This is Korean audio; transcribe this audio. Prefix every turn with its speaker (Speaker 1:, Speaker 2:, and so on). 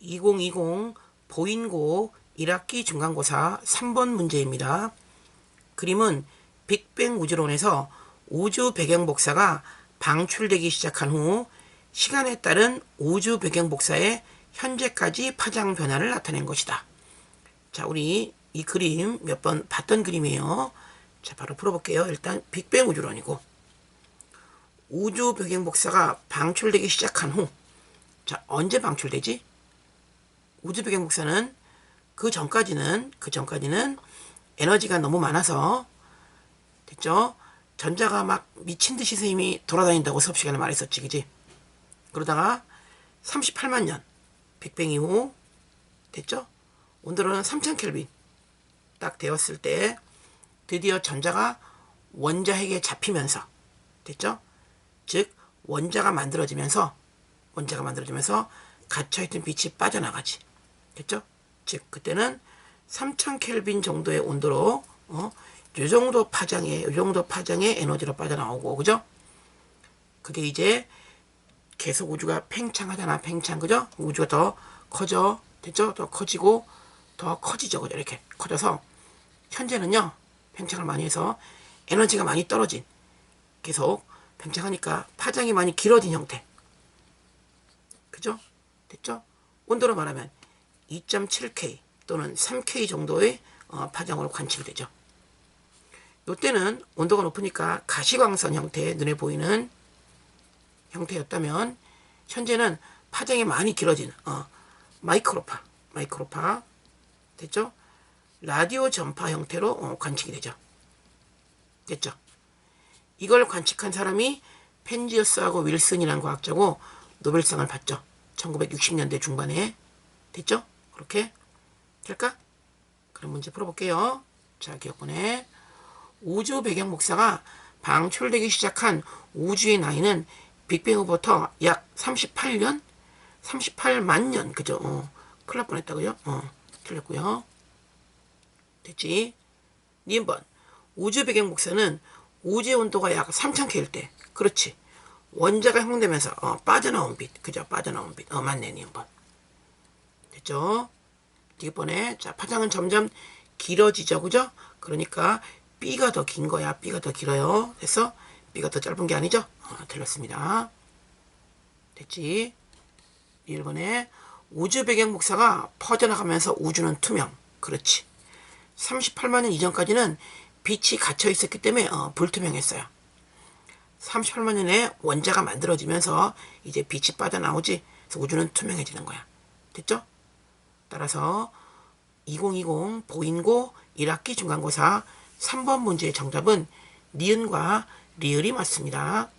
Speaker 1: 2020 보인고 1학기 중간고사 3번 문제입니다. 그림은 빅뱅 우주론에서 우주 배경 복사가 방출되기 시작한 후 시간에 따른 우주 배경 복사의 현재까지 파장 변화를 나타낸 것이다. 자, 우리 이 그림 몇 번 봤던 그림이에요. 자, 바로 풀어볼게요. 일단 빅뱅 우주론이고 우주 배경 복사가 방출되기 시작한 후 자, 언제 방출되지? 배경 복사는 그 전까지는 그 전까지는 에너지가 너무 많아서 됐죠? 전자가 막 미친 듯이 선생님이 돌아다닌다고 수업 시간에 말했었지, 그지? 그러다가 38만 년 빅뱅 이후 됐죠? 온도는 3000 켈빈 딱 되었을 때 드디어 전자가 원자핵에 잡히면서 됐죠? 즉 원자가 만들어지면서 원자가 만들어지면서 갇혀있던 빛이 빠져나가지 됐죠? 즉 그때는 3000 켈빈 정도의 온도로 어, 요 정도 파장의 요 정도 파장의 에너지로 빠져나오고 그죠? 그게 이제 계속 우주가 팽창하잖아 팽창 그죠? 우주가 더 커져 됐죠? 더 커지고 더 커지죠 그죠? 이렇게 커져서 현재는요 팽창을 많이 해서 에너지가 많이 떨어진 계속 팽창하니까 파장이 많이 길어진 형태 그죠? 됐죠? 온도로 말하면 2.7K 또는 3K 정도의 어, 파장으로 관측이 되죠. 이때는 온도가 높으니까 가시광선 형태의 눈에 보이는 형태였다면 현재는 파장이 많이 길어진 어, 마이크로파, 마이크로파 됐죠? 라디오 전파 형태로 어, 관측이 되죠. 됐죠? 이걸 관측한 사람이 펜지어스하고 윌슨이라는 과학자고 노벨상을 받죠. 1960년대 중반에 됐죠? 그렇게 될까? 그럼 문제 풀어볼게요. 자, 기억번에 우주 배경 복사가 방출되기 시작한 우주의 나이는 빅뱅 후부터 약 38년? 38만 년, 그죠? 어, 큰일 날 뻔했다, 그죠? 어, 틀렸고요. 됐지? 니은번 우주 배경 복사는 우주의 온도가 약 3000K일 때, 그렇지. 원자가 형성되면서 어, 빠져나온 빛, 그죠? 빠져나온 빛. 어, 맞네, 니은번 됐죠? 뒤번에 자 파장은 점점 길어지죠, 그죠? 그러니까 B가 더 긴 거야. B가 더 길어요. 됐어? B가 더 짧은 게 아니죠? 어, 틀렸습니다. 됐지? 1번에 우주 배경 복사가 퍼져나가면서 우주는 투명. 그렇지. 38만 년 이전까지는 빛이 갇혀 있었기 때문에 어, 불투명했어요. 38만 년에 원자가 만들어지면서 이제 빛이 빠져나오지. 그래서 우주는 투명해지는 거야. 됐죠? 따라서 2020 보인고 1학기 중간고사 3번 문제의 정답은 니은과 리을이 맞습니다.